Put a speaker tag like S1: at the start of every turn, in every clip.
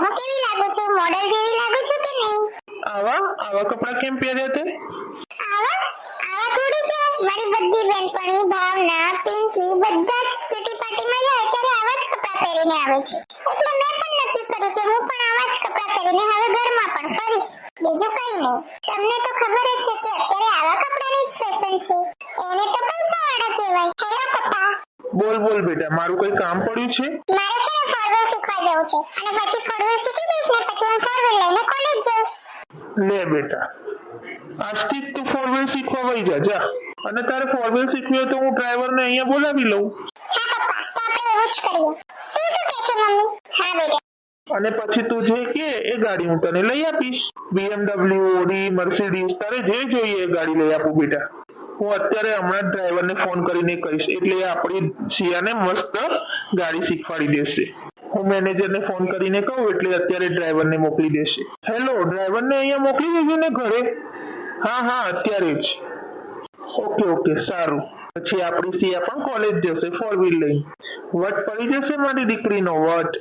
S1: હું કેવી લાગુ છું? મોડેલ જેવી લાગુ છું કે નહીં?
S2: આવા? આવા કપડાં કેમ પહેર્યા તે?
S1: આવા? આવા થોડી છે. મારી બધી બહેનપણી ભાવના પિંકી બધા જ કિટી પાર્ટીમાં જાય ત્યારે આવા જ કપડાં પહેરીને આવે છે. એટલે મેં પણ નક્કી કર્યું કે હું પણ આવા જ કપડાં પહેરીને હવે ઘરમાં પણ ફરીશ. બીજું કઈ નહીં. તમને તો ખબર જ છે કે અત્યારે આવા કપડાની જ ફેશન છે. એને તો પૈસાવાળા કહેવાય? હેલો પપ્પા
S2: બોલ બોલ બેટા મારું કોઈ કામ પડ્યું છે?
S1: મારે છે જવું છે. અને પછી ફોરવેલ શીખી જઈશ ને પછી હું ફોરવેલ લઈને કોલેજ જઈશ.
S2: લે બેટા. આજથી તું ફોર વ્હીલ શીખવા વહી જા જા. અને તારે ફોર વ્હીલ શીખવી હોય તો હું ડ્રાઈવરને અહીંયા બોલાવી લઉં.
S1: હા પપ્પા. તો આપણે એવું જ કરીએ. તું શું કહે છે મમ્મી? હા બેટા.
S2: અને પછી તું જે કે એ ગાડી હું તને લઈ આપીશ. BMW ઓડી મર્સિડીઝ તારે જે જોઈએ એ ગાડી લઈ આપું બેટા. હું અત્યારે હમણાં ડ્રાઈવરને ફોન કરીને કહીશ. એટલે આપણી શિયાને મસ્ત ગાડી શીખવાડી દેશે. હું મેનેજરને ફોન કરીને કહું એટલે અત્યારે ડ્રાઈવરને મોકલી દેશે. હેલો ડ્રાઈવરને અહીંયા મોકલી દેજો ને ઘરે? હા હા અત્યારે જ. ઓકે ઓકે સારું. પછી આપણી સિયા પણ કોલેજ જશે ફોર વ્હીલ લઈ વટ પડી જશે મારી દીકરીનો વટ.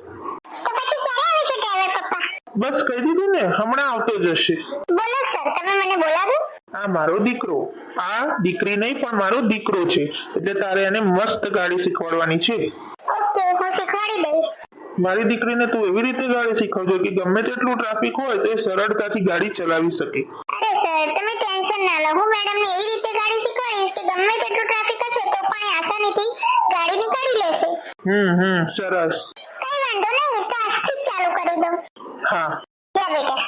S2: બસ કહી દીધું ને હમણાં આવતો જશે.
S1: બોલો સર તમે મને બોલાવો.
S2: આ મારો દીકરો. આ દીકરી નહીં પણ મારો દીકરો છે. એટલે તારે એને મસ્ત ગાડી શીખવાડવાની છે
S1: ઓકે હું શીખવાડી દઈશ
S2: મારી દીકરીને તું એવી રીતે ગાડી શીખવજો કે ગમે તેટલું ટ્રાફિક હોય તો સરળતાથી ગાડી ચલાવી શકે.
S1: અરે સર તમે ટેન્શન ના લો. હું મેડમને એવી રીતે ગાડી શીખવાડીશ કે ગમે તેટલું ટ્રાફિક હશે તો પણ આસાનીથી ગાડી નીકળી લેશે.
S2: હમ હમ સરસ.
S1: કઈ વાંધો નહીં તો આજથી ચાલુ કરી દઉં.
S2: હા.
S1: જા બેટા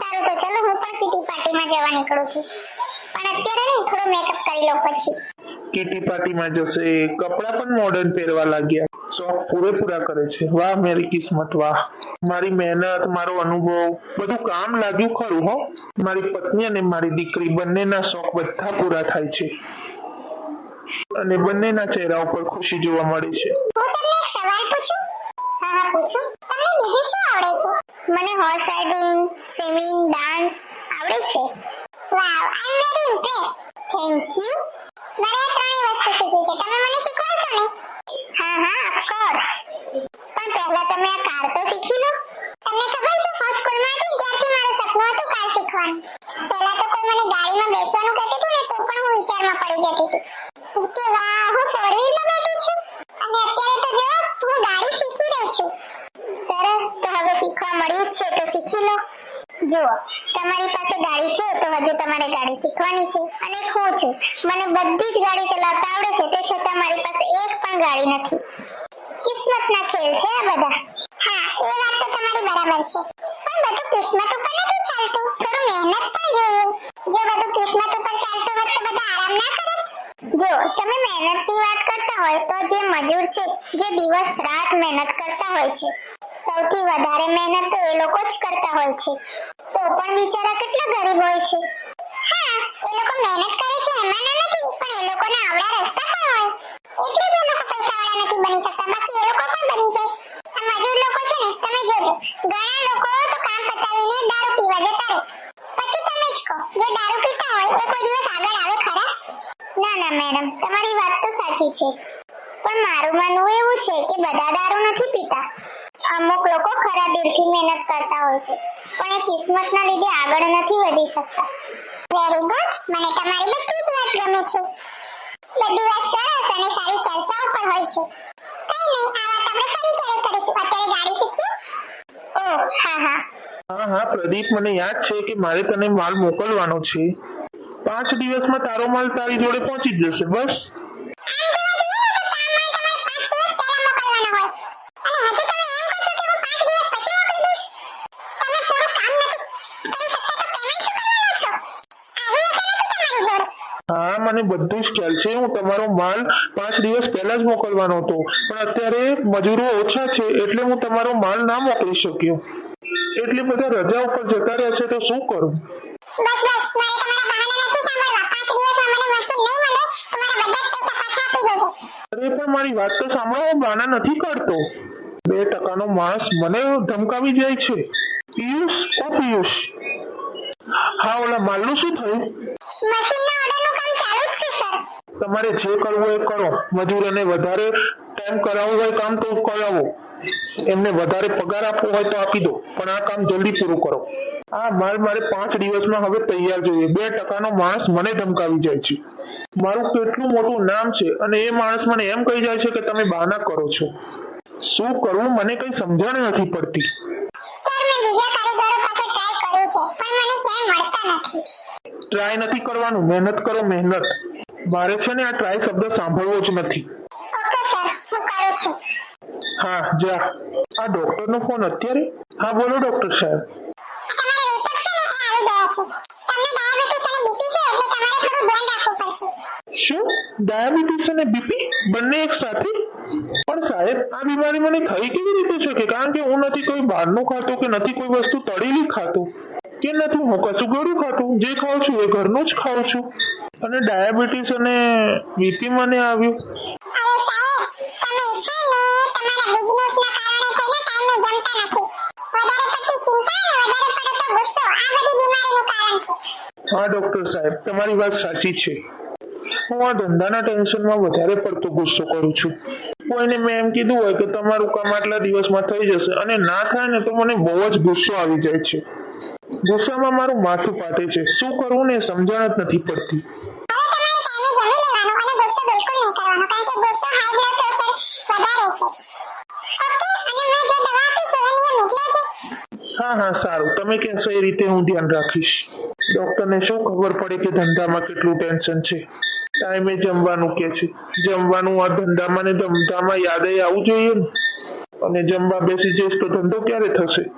S1: સારું તો ચલો હું પણ કીટી પાર્ટીમાં જવા નીકળું છું. પણ અત્યારે નહીં થોડો મેકઅપ કરી લઉં પછી.
S2: કીટી પાર્ટીમાં જશે. કપડાં પણ મોડર્ન પહેરવા લાગ્યા. શોખ પૂરેપૂરા કરે છે. વાહ, મેરી કિસ્મત, વાહ. મારી મહેનત, મારો અનુભવ, બધું કામ લાગ્યું ખરું હો. મારી પત્ની અને મારી દીકરી બંનેના શોખ બધા પૂરા થાય છે. અને બંનેના ચહેરા ઉપર ખુશી જોવા મળે છે.
S1: મને હોર્સ રાઇડિંગ સ્વિમિંગ ડાન્સ આવડે છે. Wow I am very impress thank you આ ત્રણેય વસ્તુ શીખવી છે? તમે મને શીખવાડશો ને? હા હા ઓફકોર્સ પણ પહેલા તમે આ કાર તો શીખી લો. તમને ખબર છે, હું સ્કૂલમાં હતી ત્યારથી મારું સપનું હતું કાર શીખવાનું. પહેલા તો કોઈ મને ગાડીમાં બેસવાનું કહેતું હતું ને, તો પણ હું વિચારમાં પડી જતી હતી. કે, વાહ, હું ફોર વ્હીલમાં બેઠું છું. અને અત્યારે તો જો હું ગાડી શીખી રહી છું. સરસ, તો હવે શીખવા મળ્યું જ છે, તો શીખી લો. જુઓ, તમારી પાસે ગાડી છે તો હજુ તમારે ગાડી શીખવાની છે અને હું છું. મને બધી જ ગાડી ચલાવતા આવડે છે, તે છતાં મારી પાસે એક પણ ગાડી નથી. કિસ્મતના ખેલ છે આ બધા. હા, એ વાત તો તમારી બરાબર છે. પણ બધું કિસ્મત ઉપર નથી ચાલતું. થોડું મહેનત પણ જોઈએ. જો બધું કિસ્મત ઉપર ચાલતું હોત તો બધા આરામ ના કરત જો, તમે મહેનતની વાત કરતા હોય તો જે મજૂર છે, જે દિવસ રાત મહેનત કરતા હોય છે, સૌથી વધારે મહેનત તો એ લોકો જ કરતા હોય છે. તો બિચારા કેટલા ગરીબ હોય છે. હા, એ લોકો મહેનત કરે છે એમાં ના નથી, પણ એ લોકોને આવડા રસ્તા પણ હોય. એટલે જ એ લોકો પૈસાવાળા નથી બની શકતા, બાકી એ લોકો પણ બની જાય. આ મજૂર લોકો છે ને, તમે જોજો. ઘણા લોકો તો કામ પતાવીને દારૂ પીવા જતા રહે. પછી તમે જ કહો, જે દારૂ પીતા હોય, એ કોઈ દિવસ આગળ આવે ખરા? ના ના, મેડમ, તમારી વાત તો સાચી છે. પણ મારું માનવું એવું છે કે બધા દારૂ નથી પીતા. અમુક લોકો ખરા દિલથી મહેનત કરતા હોય છે. પણ એ કિસ્મતના લીધે આગળ નથી વધી શકતા. વેરી ગુડ મને તમારી બધી જ વાત ગમે છે. બધી વાત સરસ અને સારી ચર્ચાઓ પણ હોય છે. કઈ નહીં આ વાત આપણે ફરી ક્યારે કરીશું? અત્યારે ગાડી શીખીએ? ઓ હા હા.
S2: હા હા, પ્રદીપ, મને યાદ છે કે મારે તને માલ મોકલવાનો છે. પાંચ દિવસમાં તારો માલ તારી જોડે પહોંચી જશે, બસ. મને બધું જ ખ્યાલ છે. હું તમારો માલ પાંચ દિવસ પહેલા જ મોકલવાનો હતો. પણ અત્યારે મજૂરો ઓછા છે એટલે હું તમારો માલ ના મોકલી શક્યો. એટલે બધા રજા ઉપર જતા રહ્યા છે તો શું કરું?
S1: બસ બસ. મારે તમારા બહાના નથી સાંભળવા. પાંચ દિવસમાં મને વસ્તુ નહીં મળે તમારા બધા જ પૈસા પાછા આપી દેજો.
S2: અરે પણ મારી વાત તો સાંભળો. હું બાના નથી કરતો બે ટકાનો માણસ મને ધમકાવી જાય છે. પિયુષ ઓ પિયુષ. હા ઓલા માલનું શું થયું?
S1: મશીનના ઓર્ડરનું કામ ચાલુ જ છે સર
S2: તમારે જે કરવું એ કરો. મજૂરોને વધારે ટાઈમ કરાવવું હોય કામ તો કરાવો. એમને વધારે પગાર આપવો હોય તો આપી દો. પણ આ કામ જલ્દી પૂરું કરો. આ માલ મારે પાંચ દિવસમાં હવે તૈયાર જોઈએ. બે ટકાનો માણસ મને ધમકાવી જાય છે. મારું કેટલું મોટું નામ છે અને એ માણસ મને એમ કહી જાય છે કે તમે બહાના કરો છો. શું કરવું મને કઈ સમજણ નથી પડતી.
S1: ટ્રાય નથી
S2: કરવાનું. મહેનત કરો મહેનત. મારે છે ને આ ટ્રાય શબ્દ સાંભળવો જ નથી.
S1: ઓકે સર હું કરું છું.
S2: હા જા. આ ડોક્ટરનો ફોન અત્યારે? હા બોલો ડોક્ટર સાહેબ.
S1: તમારા રિપોર્ટ છે ને એ આવી ગયા છે. તમને ડાયાબિટીસ અને બીપી છે એટલે તમારે થોડું ધ્યાન રાખવું પડશે.
S2: શું? ડાયાબિટીસ અને બીપી બંને એક સાથે? પણ સાહેબ આ બીમારી મને થઈ કેવી રીતે શકે કારણ કે હું નથી કોઈ બહારનું ખાતો કે નથી કોઈ વસ્તુ તળેલી ખાતો? કે નથી હું કશું ઘરું ખાતું? જે ખાઉં છું એ ઘરનું જ ખાઉં છું. અને ડાયાબિટીસ અને બીપી મને આવ્યું. હા ડોક્ટર સાહેબ તમારી વાત સાચી છે. હું આ ધંધાના ટેન્શનમાં વધારે પડતો ગુસ્સો કરું છું. કોઈને મેં એમ કીધું હોય કે તમારું કામ આટલા દિવસમાં થઈ જશે અને ના થાય ને તો મને બહુ જ ગુસ્સો આવી જાય છે. ગુસ્સામાં મારું માથું ફાટે છે. શું કરવું ને સમજણ જ નથી પડતી. હા હા સારું. તમે કહેશો એ રીતે હું ધ્યાન રાખીશ. ડોક્ટરને શું ખબર પડે કે ધંધામાં કેટલું ટેન્શન છે? ટાઈમે જમવાનું કે છે. જમવાનું આ ધંધામાં ને ધંધામાં યાદ આવવું જોઈએ ને. અને જમવા બેસી જઈશ તો ધંધો ક્યારે થશે?